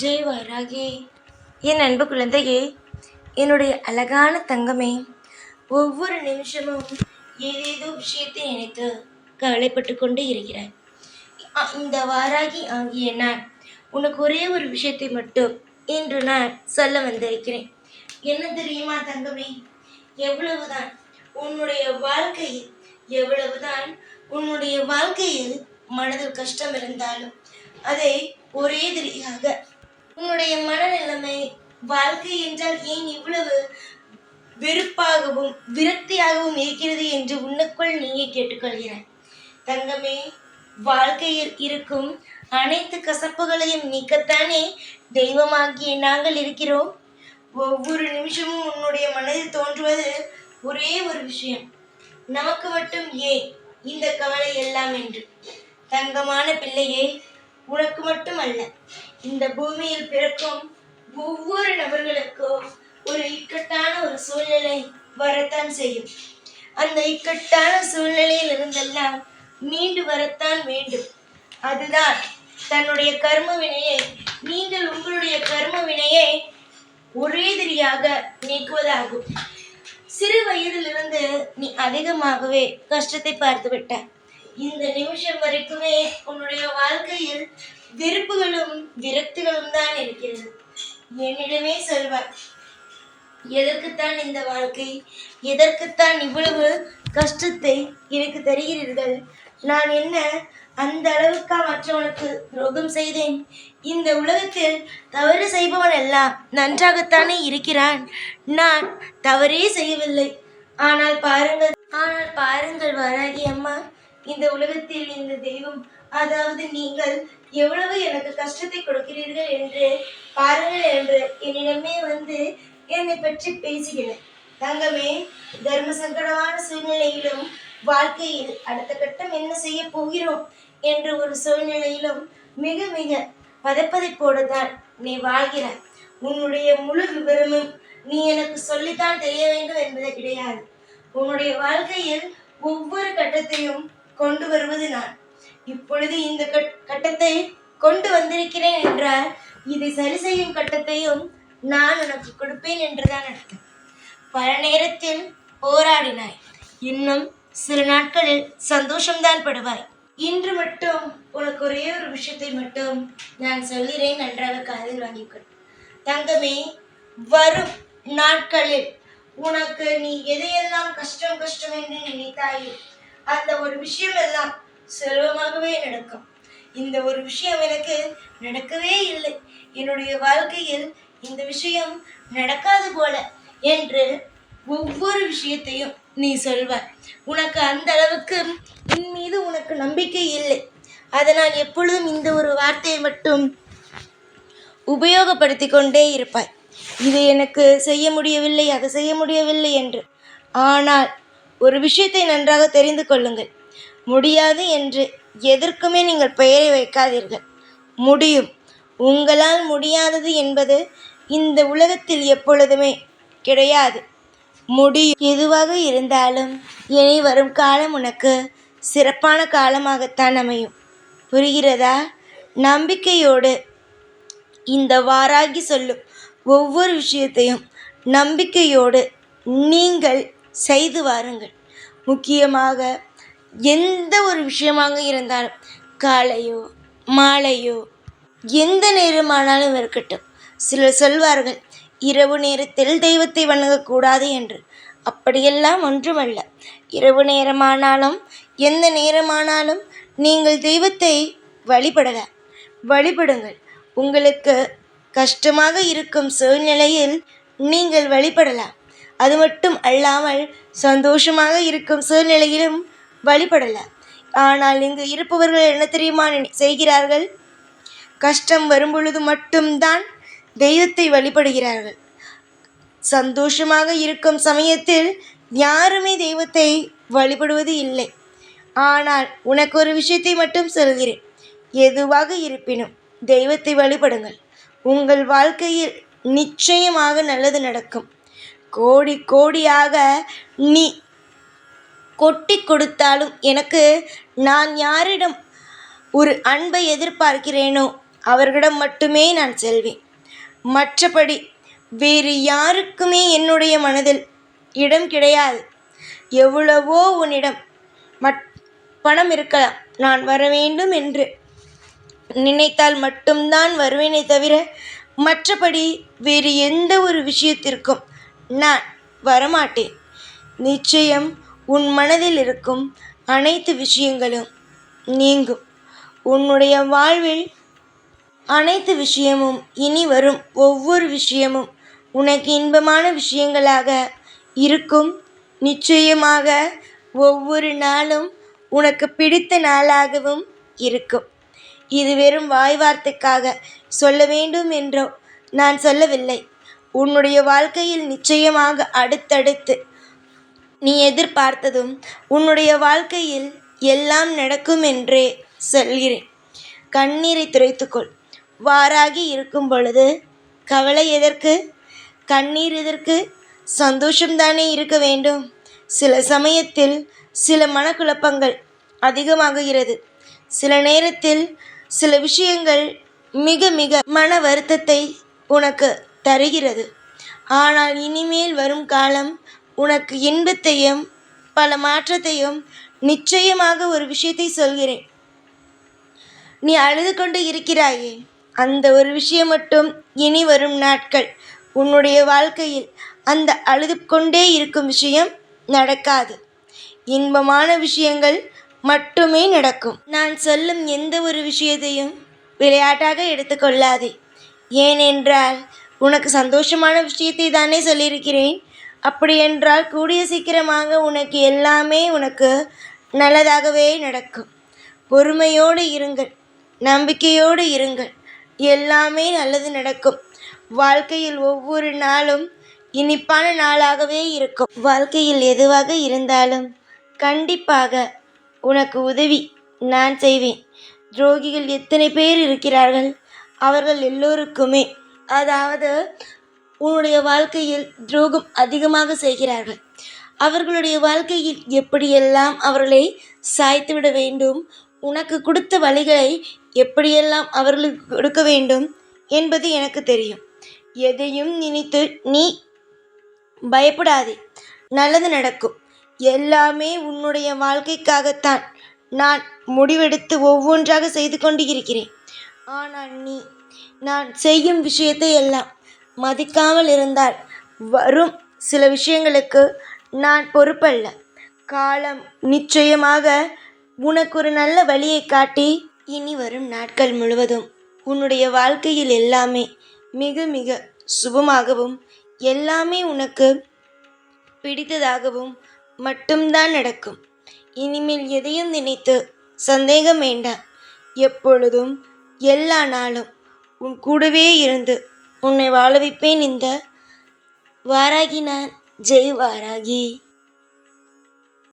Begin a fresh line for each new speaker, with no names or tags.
ஜெய் வாராகி என் அன்பு குழந்தையே என்னுடைய அழகான தங்கமே ஒவ்வொரு நிமிஷமும் ஏதேதோ விஷயத்தை நினைத்து கவலைப்பட்டு கொண்டு இருக்கிறாய் இந்த வாராகி ஆகிய நான் உனக்கு ஒரே ஒரு விஷயத்தை மட்டும் இன்று நான் சொல்ல வந்திருக்கிறேன். என்ன தெரியுமா தங்கமே? எவ்வளவுதான் உன்னுடைய வாழ்க்கையில் எவ்வளவுதான் உன்னுடைய வாழ்க்கையில் மனதில் கஷ்டம் இருந்தாலும் அதை ஒரே தெரியாக உன்னுடைய மனநிலைமை வாழ்க்கை என்றால் ஏன் இவ்வளவு வெறுப்பாகவும் விரக்தியாகவும் இருக்கிறது என்று உன்னுக்குள் நீயே கேட்டுக்கொள்கிறாய்? தங்கமே வாழ்க்கையில் இருக்கும் அனைத்து கசப்புகளையும் நீக்கத்தானே தெய்வமாகிய நாங்கள் இருக்கிறோம். ஒவ்வொரு நிமிஷமும் உன்னுடைய மனதில் தோன்றுவது ஒரே ஒரு விஷயம். நமக்கு மட்டும் ஏன் இந்த கவலை எல்லாம் என்று? தங்கமான பிள்ளையே உனக்கு மட்டும் அல்ல இந்த பூமியில் பிறக்கும் ஒவ்வொரு நபர்களுக்கும் ஒரு இக்கட்டான ஒரு சூழ்நிலை வரத்தான் செய்யும். அந்த இக்கட்டான சூழ்நிலையில் இருந்தெல்லாம் மீண்டு வரத்தான் வேண்டும். அதுதான் தன்னுடைய கர்ம வினையை நீங்கள் உங்களுடைய கர்ம வினையை ஒரேதிரியாக நீக்குவதாகும். சிறு வயதிலிருந்து நீ அதிகமாகவே கஷ்டத்தை பார்த்து விட்டாய் இந்த நிமிஷம் வரைக்குமே உன்னுடைய வாழ்க்கையில் விருப்புகளும் விரக்திகளும் தான் இருக்கிறது. என்னிடமே சொல்வார் எதற்குத்தான் இந்த வாழ்க்கை எதற்குத்தான் இவ்வளவு கஷ்டத்தை எனக்கு தருகிறீர்கள்? நான் என்ன அந்த அளவுக்கா மற்றவனுக்கு துரோகம் செய்தேன்? இந்த உலகத்தில் தவறு செய்பவன் எல்லாம் நன்றாகத்தானே இருக்கிறான்? நான் தவறே செய்யவில்லை. ஆனால் பாருங்கள் ஆனால் பாருங்கள் வராகி அம்மா இந்த உலகத்தில் இந்த தெய்வம் அதாவது நீங்கள் எவ்வளவு எனக்கு கஷ்டத்தை கொடுக்கிறீர்கள் என்று பாருங்கள் என்று என்னிடமே வந்து என்னை பற்றி பேசுகிறேன் தங்கமே தர்ம சங்கடமான சூழ்நிலையிலும் வாழ்க்கையில் அடுத்த கட்டம் என்ன செய்ய போகிறோம் என்ற ஒரு சூழ்நிலையிலும் மிக மிக பதப்பதைப்போடு தான் நீ வாழ்கிறாய். உன்னுடைய முழு விவரமும் நீ எனக்கு சொல்லித்தான் தெரிய வேண்டும் என்பது கிடையாது. உன்னுடைய வாழ்க்கையில் ஒவ்வொரு கட்டத்தையும் கொண்டு வருவது நான். இப்பொழுது இந்த கட்- கட்டத்தை கொண்டு வந்திருக்கிறேன் என்றால் இதை சரி செய்யும் கட்டத்தையும் நான் உனக்கு கொடுப்பேன் என்றுதான் அர்த்தம். பல நேரத்தில் போராடினாய். இன்னும் சில நாட்களில் சந்தோஷம்தான் படுவாய். இன்று மட்டும் உனக்கு ஒரே ஒரு விஷயத்தை மட்டும் நான் சொல்கிறேன் நன்றாக காதில் வாங்கிக்கொள். தங்கமே வரும் நாட்களில் உனக்கு நீ எதையெல்லாம் கஷ்டம் கஷ்டம் என்று நினைத்தாயோ அந்த ஒரு விஷயம் எல்லாம் சுலபமாகவே நடக்கும். இந்த ஒரு விஷயம் எனக்கு நடக்கவே இல்லை. என்னுடைய வாழ்க்கையில் இந்த விஷயம் நடக்காது போல என்று ஒவ்வொரு விஷயத்தையும் நீ சொல்வாய். உனக்கு அந்த அளவுக்கு என் மீது உனக்கு நம்பிக்கை இல்லை. அதனால் எப்பொழுதும் இந்த ஒரு வார்த்தையை மட்டும் உபயோகப்படுத்தி கொண்டே இருப்பாய். இது எனக்கு செய்ய முடியவில்லை அதை செய்ய முடியவில்லை என்று. ஆனால் ஒரு விஷயத்தை நன்றாக தெரிந்து கொள்ளுங்கள். முடியாது என்று எதற்குமே நீங்கள் பெயரை வைக்காதீர்கள். முடியும். உங்களால் முடியாதது என்பது இந்த உலகத்தில் எப்பொழுதுமே கிடையாது. முடியும். எதுவாக இருந்தாலும் இனி வரும் காலம் உனக்கு சிறப்பான காலமாகத்தான் அமையும். புரிகிறதா? நம்பிக்கையோடு இந்த வாராகி சொல்லும் ஒவ்வொரு விஷயத்தையும் நம்பிக்கையோடு நீங்கள் செய்து வாருங்கள். முக்கியமாக எந்த ஒரு விஷயமாக இருந்தாலும் காலையோ மாலையோ எந்த நேரமானாலும் இருக்கட்டும். சிலர் சொல்வார்கள் இரவு நேரத்தில் தெய்வத்தை வணங்கக்கூடாது என்று. அப்படியெல்லாம் ஒன்றுமல்ல. இரவு நேரமானாலும் எந்த நேரமானாலும் நீங்கள் தெய்வத்தை வழிபடலாம் வழிபடுங்கள். உங்களுக்கு கஷ்டமாக இருக்கும் சூழ்நிலையில் நீங்கள் வழிபடலாம். அது மட்டும் அல்லாமல் சந்தோஷமாக இருக்கும் சூழ்நிலையிலும் வழிபடலை. ஆனால் இங்கு இருப்பவர்கள் என்ன தெரியுமா செய்கிறார்கள்? கஷ்டம் வரும்பொழுது மட்டும்தான் தெய்வத்தை வழிபடுகிறார்கள். சந்தோஷமாக இருக்கும் சமயத்தில் யாருமே தெய்வத்தை வழிபடுவது இல்லை. ஆனால் உனக்கு ஒரு விஷயத்தை மட்டும் சொல்கிறேன். எதுவாக இருப்பினும் தெய்வத்தை வழிபடுங்கள். உங்கள் வாழ்க்கையில் நிச்சயமாக நல்லது நடக்கும். கோடி கோடியாக நீ கொட்டி கொடுத்தாலும் எனக்கு நான் யாரிடம் ஒரு அன்பை எதிர்பார்க்கிறேனோ அவர்களிடம் மட்டுமே நான் செல்வேன். மற்றபடி வேறு யாருக்குமே என்னுடைய மனதில் இடம் கிடையாது. எவ்வளவோ உன்னிடம் மட் பணம் இருக்கலாம். நான் வர வேண்டும் என்று நினைத்தால் மட்டும்தான் வருவேனே தவிர மற்றபடி வேறு எந்த ஒரு விஷயத்திற்கும் நான் வரமாட்டேன். நிச்சயம் உன் மனதில் இருக்கும் அனைத்து விஷயங்களும் நீங்கும். உன்னுடைய வாழ்வில் அனைத்து விஷயமும் இனி வரும் ஒவ்வொரு விஷயமும் உனக்கு இன்பமான விஷயங்களாக இருக்கும். நிச்சயமாக ஒவ்வொரு நாளும் உனக்கு பிடித்த நாளாகவும் இருக்கும். இது வெறும் வாய் வார்த்தைக்காக சொல்ல வேண்டும் என்றோ நான் சொல்லவில்லை. உன்னுடைய வாழ்க்கையில் நிச்சயமாக அடுத்தடுத்து நீ எதிர்பார்த்ததும் உன்னுடைய வாழ்க்கையில் எல்லாம் நடக்கும் என்றே சொல்கிறேன். கண்ணீரை துரைத்துக்கொள் வாராகி இருக்கும் பொழுது கவலை எதற்கு? கண்ணீர் எதற்கு? சந்தோஷம்தானே இருக்க வேண்டும். சில சமயத்தில் சில மனக்குழப்பங்கள் அதிகமாகுகிறது சில நேரத்தில் சில விஷயங்கள் மிக மிக மன வருத்தத்தை உனக்கு தருகிறது. ஆனால் இனிமேல் வரும் காலம் உனக்கு இன்பத்தையும் பல மாற்றத்தையும் நிச்சயமாக ஒரு விஷயத்தை சொல்கிறேன். நீ அழுது கொண்டு இருக்கிறாயே. அந்த ஒரு விஷயம் மட்டும் இனி வரும் நாட்கள். உன்னுடைய வாழ்க்கையில் அந்த அழுது கொண்டே இருக்கும் விஷயம் நடக்காது. இன்பமான விஷயங்கள் மட்டுமே நடக்கும். நான் சொல்லும் எந்த ஒரு விஷயத்தையும் விளையாட்டாக எடுத்துக்கொள்ளாதே ஏனென்றால் உனக்கு சந்தோஷமான விஷயத்தை தானே சொல்லியிருக்கிறேன். அப்படி என்றால் கூடிய சீக்கிரமாக உனக்கு எல்லாமே உனக்கு நல்லதாகவே நடக்கும். பொறுமையோடு இருங்கள். நம்பிக்கையோடு இருங்கள். எல்லாமே நல்லது நடக்கும். வாழ்க்கையில் ஒவ்வொரு நாளும் இனிப்பான நாளாகவே இருக்கும். வாழ்க்கையில் எதுவாக இருந்தாலும் கண்டிப்பாக உனக்கு உதவி நான் செய்வேன். துரோகிகள் எத்தனை பேர் இருக்கிறார்கள்? அவர்கள் எல்லோருக்குமே அதாவது உன்னுடைய வாழ்க்கையில் துரோகம் அதிகமாக செய்கிறார்கள். அவர்களுடைய வாழ்க்கையில் எப்படியெல்லாம் அவர்களை சாய்த்துவிட வேண்டும் உனக்கு கொடுத்த வழிகளை எப்படியெல்லாம் அவர்களுக்கு கொடுக்க வேண்டும் என்பது எனக்கு தெரியும். எதையும் நினைத்து நீ பயப்படாதே. நல்லது நடக்கும். எல்லாமே உன்னுடைய வாழ்க்கைக்காகத்தான். நான் முடிவெடுத்து ஒவ்வொன்றாக செய்து கொண்டு இருக்கிறேன். ஆனால் நீ நான் செய்யும் விஷயத்தை எல்லாம் மதிக்காமல் இருந்தால் வரும் சில விஷயங்களுக்கு நான் பொறுப்பல்ல. காலம் நிச்சயமாக உனக்கு ஒரு நல்ல வழியை காட்டி இனி வரும் நாட்கள் முழுவதும் உன்னுடைய வாழ்க்கையில் எல்லாமே மிக மிக சுபமாகவும் எல்லாமே உனக்கு பிடித்ததாகவும் மட்டும்தான் நடக்கும். இனிமேல் எதையும் நினைத்து சந்தேகம் வேண்டாம். எப்பொழுதும் எல்லா நாளும் உன் கூடவே இருந்து உன்னை வாழ வைப்பேன் இந்த வாராகி நான். ஜெய் வாராகி.